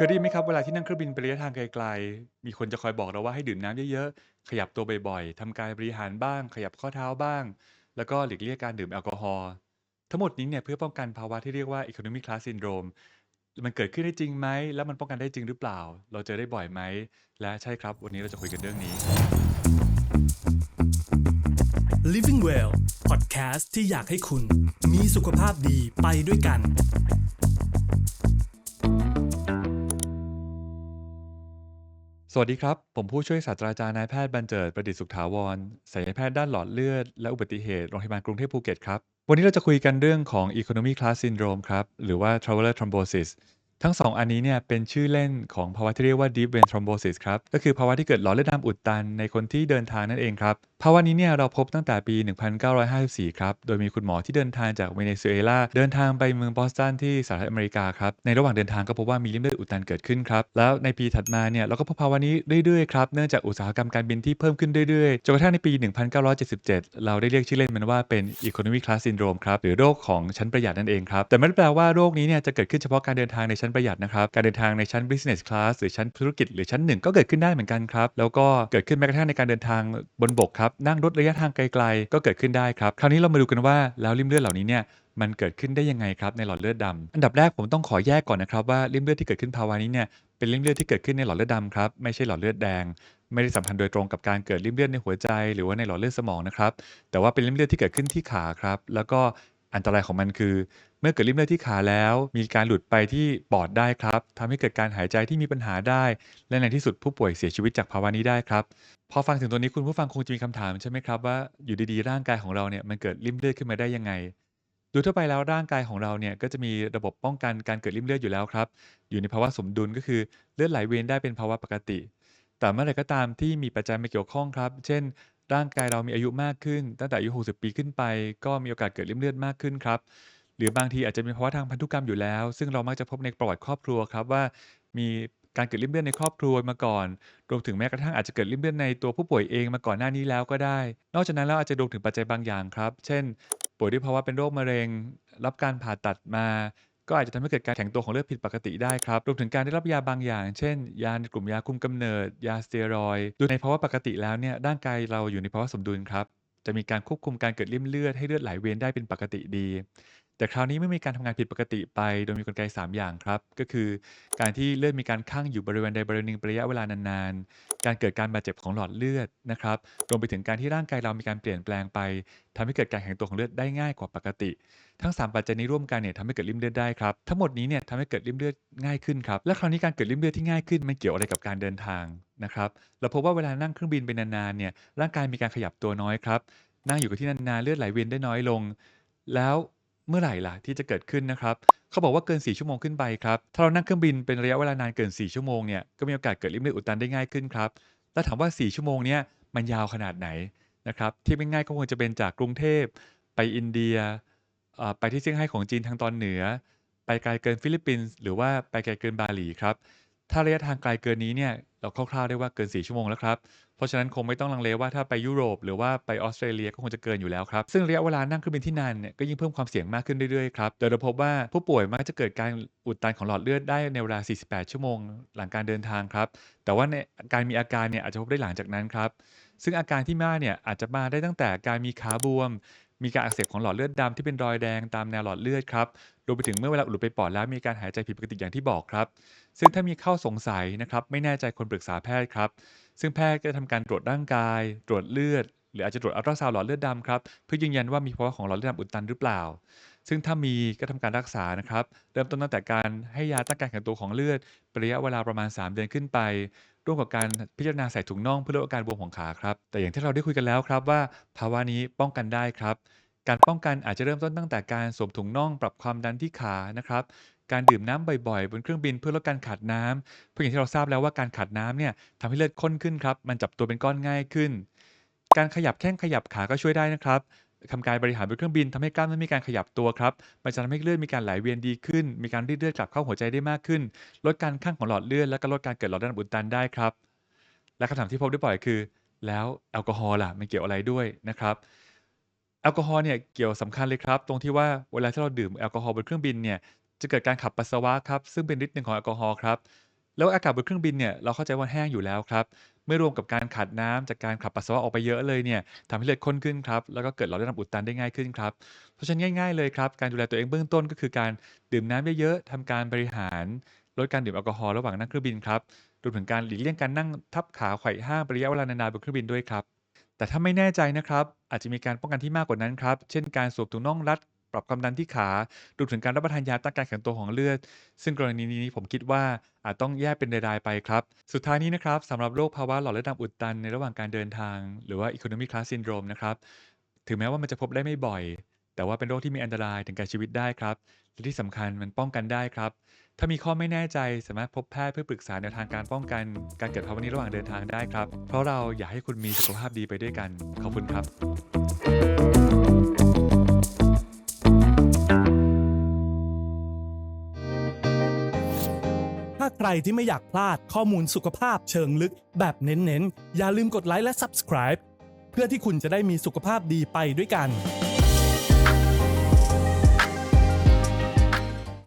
เคยได้ยินไหมครับ เวลาที่นั่งเครื่องบินไประยะทางไกลๆ มีคนจะคอยบอกเราว่าให้ดื่มน้ำเยอะๆ ขยับตัวบ่อยๆ ทำกายบริหารบ้าง ขยับข้อเท้าบ้าง แล้วก็หลีกเลี่ยงการดื่มแอลกอฮอล์ ทั้งหมดนี้เนี่ยเพื่อป้องกันภาวะที่เรียกว่า Economy Class Syndrome มันเกิดขึ้นได้จริงไหม แล้วมันป้องกันได้จริงหรือเปล่า เราเจอได้บ่อยไหม และใช่ครับ วันนี้เราจะคุยกันเรื่องนี้ Living Well Podcast ที่อยากให้คุณ มีสุขภาพดีไปด้วยกัน สวัสดีครับ ผมผู้ช่วยศาสตราจารย์นายแพทย์บรรเจิดประดิษฐ์สุขถาวรศัลยแพทย์ด้านหลอดเลือด และอุบัติเหตุโรงพยาบาลกรุงเทพภูเก็ตครับ วันนี้เราจะคุยกันเรื่องของ Economy Class Syndrome ครับ หรือว่า Traveler Thrombosis ทั้งสองอันนี้เนี่ยเป็นชื่อเล่นของภาวะที่เรียกว่า Deep Vein Thrombosis ครับ ก็คือภาวะที่เกิดหลอดเลือดดำอุดตันในคนที่เดินทางนั่นเองครับ ภาวะนี้เนี่ยเราพบตั้งแต่ปี 1954 ครับ โดยมีคุณหมอที่เดินทางจากเวเนซุเอลาเดินทางไปเมืองบอสตันที่สหรัฐอเมริกาครับ ในระหว่างเดินทางก็พบว่ามีริ่มเลือดอุดตันเกิดขึ้นครับ แล้วในปีถัดมาเนี่ยเราก็พบภาวะนี้เรื่อยๆครับ เนื่องจากอุตสาหกรรมการบินที่เพิ่มขึ้นเรื่อยๆ จนกระทั่งในปี 1977 เราได้เรียกชื่อเล่นมันว่าเป็น Economy Class Syndrome ครับ หรือโรคของชั้นประหยัดนั่นเองครับ แต่ไม่ได้แปลว่าโรคนี้เนี่ยจะเกิดขึ้นเฉพาะการเดินทางในชั้นประหยัดนะครับ การเดินทางในชั้น Business Class หรือชั้นธุรกิจหรือชั้นหนึ่งก็เกิดขึ้นได้เหมือนกันครับ แล้วก็เกิดขึ้นแม้กระทั่งในการเดินทางบนบกครับ นั่งรถระยะทางไกล ๆ ก็เกิดขึ้นได้ครับ คราวนี้เรามาดูกันว่าแล้วริ่มเลือดเหล่านี้เนี่ยมันเกิดขึ้นได้ยังไงครับในหลอดเลือดดำอันดับแรกผมต้องขอแยกก่อนนะครับว่าริ่มเลือดที่เกิดขึ้นภาวะนี้เนี่ยเป็นริ่มเลือดที่เกิดขึ้นในหลอดเลือดดำครับไม่ใช่หลอดเลือดแดง ไม่ได้สัมพันธ์โดยตรงกับการเกิดริ่มเลือดในหัวใจ หรือว่าในหลอดเลือดสมองนะครับแต่ว่าเป็นริ่มเลือดที่เกิดขึ้นที่ขาครับแล้วก็ อันตรายของมันคือ เมื่อเกิดริ่มเลือดที่ขาแล้ว มีการหลุดไปที่ปอดได้ครับทำให้เกิดการหายใจที่มีปัญหาได้ และในที่สุดผู้ป่วยเสียชีวิตจากภาวะนี้ได้ครับ พอฟังถึงตัวนี้คุณผู้ฟังคงจะมีคำถามใช่ไหมครับว่าอยู่ดีๆร่างกายของเราเนี่ยมันเกิดริ่มเลือดขึ้นมาได้ยังไง โดยทั่วไปแล้วร่างกายของเราเนี่ยก็จะมีระบบป้องกันการเกิดริ่มเลือดอยู่แล้วครับ อยู่ในภาวะสมดุลก็คือเลือดไหลเวียนได้เป็นภาวะปกติ แต่เมื่อไหร่ก็ตามที่มีปัจจัยมาเกี่ยวข้องครับ เช่น ร่างกายเรามีอายุมากขึ้น ตั้งแต่อายุ 60 ปีขึ้นไป ก็มีโอกาสเกิดริ่มเลือดมากขึ้นครับ หรือบางทีอาจจะมีภาวะทางพันธุกรรมอยู่แล้ว ซึ่งเรามักจะพบในประวัติครอบครัวครับว่า มีการเกิดริ่มเลือดในครอบครัวมาก่อน รวมถึงแม้กระทั่งอาจจะเกิดริ่มเลือดในตัวผู้ป่วยเองมาก่อนหน้านี้แล้วก็ได้ นอกจากนั้นแล้วอาจจะรวมถึงปัจจัยบางอย่างครับ เช่น ป่วยด้วยภาวะเป็นโรคมะเร็ง รับการผ่าตัดมา ก็อาจจะทำให้เกิดการแข็งตัวของเลือดผิดปกติได้ครับ รวมถึงการได้รับยาบางอย่าง เช่น ยาในกลุ่มยาคุมกำเนิด ยาสเตียรอยด์โดยในภาวะปกติแล้วเนี่ยร่างกายเราอยู่ในภาวะสมดุลครับ จะมีการควบคุมการเกิดริ่มเลือดให้เลือดไหลเวียนได้เป็นปกติดี แต่คราวนี้เมื่อมีการทำงานผิดปกติไป โดยมีกลไก 3 อย่างครับ ก็คือการที่เลือดมีการคั่งอยู่บริเวณใดบริเวณหนึ่งเป็นระยะเวลานานๆ การเกิดการบาดเจ็บของหลอดเลือดนะครับรวมไปถึงการที่ร่างกายเรามีการเปลี่ยนแปลงไปทำให้เกิดการแข็งตัวของเลือดได้ง่ายกว่าปกติ ทั้ง 3 ปัจจัยนี้ร่วมกันเนี่ยทำให้เกิดริ่มเลือดได้ครับ ทั้งหมดนี้เนี่ยทำให้เกิดริ่มเลือดง่ายขึ้นครับ และคราวนี้การเกิดริ่มเลือดที่ง่ายขึ้นมันเกี่ยวอะไรกับการเดินทางนะครับเราพบว่าเวลานั่งเครื่องบินไปนานๆเนี่ยร่างกายมีการขยับตัวน้อยครับนั่งอยู่กับที่นานๆเลือดไหลเวียนได้น้อยลง แล้ว เมื่อไหร่ล่ะที่จะเกิดขึ้นนะครับ เขาบอกว่าเกิน 4 ชั่วโมงขึ้นไปครับ ถ้าเรานั่งเครื่องบินเป็นระยะเวลานานเกิน 4 ชั่วโมงเนี่ย ก็มีโอกาสเกิดริ่มเลือดอุดตันได้ง่ายขึ้นครับ แล้วถามว่า 4 ชั่วโมงเนี้ยมันยาวขนาดไหนนะครับ ทียบง่ายๆก็คงจะเป็นจากกรุงเทพไปอินเดียอ่อไปที่เซี่ยงไฮ้ของจีนทางตอนเหนือ ไปไกลเกินฟิลิปปินส์หรือว่าไปไกลเกินบาหลีครับ ถ้าระยะทางไกลเกินนี้เนี่ย เราคร่าวๆได้ว่าเกิน 4 ชั่วโมงแล้วครับ เพราะฉะนั้นคงไม่ต้องลังเลว่าถ้าไปยุโรป หรือว่าไปออสเตรเลียก็คงจะเกินอยู่แล้วครับ ซึ่งระยะเวลานั่งเครื่องบินที่นานเนี่ยก็ยิ่งเพิ่มความเสี่ยงมากขึ้นเรื่อยๆครับโดยเราพบว่าผู้ป่วยมักจะเกิดการอุดตันของหลอดเลือดได้ในเวลา 48 ชั่วโมง หลังการเดินทางครับ แต่ว่าในการมีอาการเนี่ยอาจจะพบได้หลังจากนั้นครับซึ่งอาการที่มาเนี่ยอาจจะมาได้ตั้งแต่การมีขาบวม มีการอักเสบของหลอดเลือดดำที่เป็นรอยแดงตามแนวหลอดเลือดครับรวมไปถึงเมื่อเวลาอุดไปปอดแล้วมีการหายใจผิดปกติอย่างที่บอกครับ ซึ่งถ้ามีเข้าสงสัยนะครับไม่แน่ใจควรปรึกษาแพทย์ครับ ซึ่งแพทย์ก็จะทำการตรวจร่างกาย ตรวจเลือด หรืออาจจะตรวจอัลตราซาวด์หลอดเลือดดำครับเพื่อยืนยันว่ามีภาวะของหลอดเลือดดำอุดตันหรือเปล่า ซึ่งถ้ามีก็ทำการรักษานะครับ เริ่มต้นตั้งแต่การให้ยาต้านการแข็งตัวของเลือดเป็นระยะเวลาประมาณ 3 เดือนขึ้นไป ร่วมกับการพิจารณาใส่ถุงน่องเพื่อลดอาการบวมของขาครับ แต่อย่างที่เราได้คุยกันแล้วครับว่า ภาวะนี้ป้องกันได้ครับ การป้องกันอาจจะเริ่มต้นตั้งแต่การสวมถุงน่องปรับความดันที่ขานะครับ การดื่มน้ำบ่อยๆ บนเครื่องบินเพื่อลดการขาดน้ำเพราะอย่างที่เราทราบแล้วว่าการขาดน้ำเนี่ยทำให้เลือดข้นขึ้นครับ มันจับตัวเป็นก้อนง่ายขึ้น การขยับแข้งขยับขาก็ช่วยได้นะครับ ทำการบริหารบนเครื่องบินทำให้กล้ามเนื้อมีการขยับตัวครับ มันจะทำให้เลือดมีการไหลเวียนดีขึ้น มีการรีดเลือดกลับเข้าหัวใจได้มากขึ้น ลดการข้างของหลอดเลือด และก็ลดการเกิดหลอดเลือดอุดตันได้ครับ และคำถามที่พบได้บ่อยคือ แล้วแอลกอฮอล์ล่ะมันเกี่ยวอะไรด้วยนะครับ แอลกอฮอล์เนี่ยเกี่ยวสำคัญเลยครับ ตรงที่ว่าเวลาที่เราดื่มแอลกอฮอล์บนเครื่องบินเนี่ยจะเกิดการขับปัสสาวะครับซึ่งเป็นฤทธิ์หนึ่งของแอลกอฮอล์ครับ แล้วอากาศบนเครื่องบินเนี่ย เราเข้าใจว่าแห้งอยู่แล้วครับ ไม่รวมกับการขาดน้ำจากการขับปัสสาวะออกไปเยอะเลยเนี่ยทำให้เลือดข้นขึ้นครับ แล้วก็เกิดหลอดเลือดดำอุดตันได้ง่ายขึ้นครับ เพราะฉะนั้นง่าย ๆเลยครับ การดูแลตัวเองเบื้องต้นก็คือการดื่มน้ำเยอะๆทำการบริหาร ลดการดื่มแอลกอฮอล์ระหว่างนั่งเครื่องบินครับ รวมถึงการหลีกเลี่ยงการนั่งทับขาไขว่ห้างเป็นระยะเวลานานๆบนเครื่องบินด้วยครับ แต่ถ้าไม่แน่ใจนะครับ อาจจะมีการป้องกันที่มากกว่านั้นครับ เช่นการสวมถุงน่องรัด ปรับความดันที่ขารวมถึงการรับประทานยาต้านการแข็งตัวของเลือด ซึ่งกรณีนี้ผมคิดว่าอาจต้องแยกเป็นรายๆไปครับ สุดท้ายนี้นะครับสำหรับโรคภาวะหลอดเลือดดำอุดตันในระหว่างการเดินทาง หรือว่า economy class syndrome นะครับ ถึงแม้ว่ามันจะพบได้ไม่บ่อย แต่ว่าเป็นโรคที่มีอันตรายถึงแก่ชีวิตได้ครับและที่สำคัญมันป้องกันได้ครับ ถ้ามีข้อไม่แน่ใจสามารถพบแพทย์เพื่อปรึกษาแนวทางการป้องกัน การเกิดภาวะนี้ระหว่างเดินทางได้ครับ เพราะเราอยากให้คุณมีสุขภาพดีไปด้วยกัน ขอบคุณครับ ใครที่ไม่อยากพลาดข้อมูลสุขภาพเชิงลึก แบบเน้นๆ อย่าลืมกดไลค์และ Subscribe เพื่อที่คุณจะได้มีสุขภาพดีไปด้วยกัน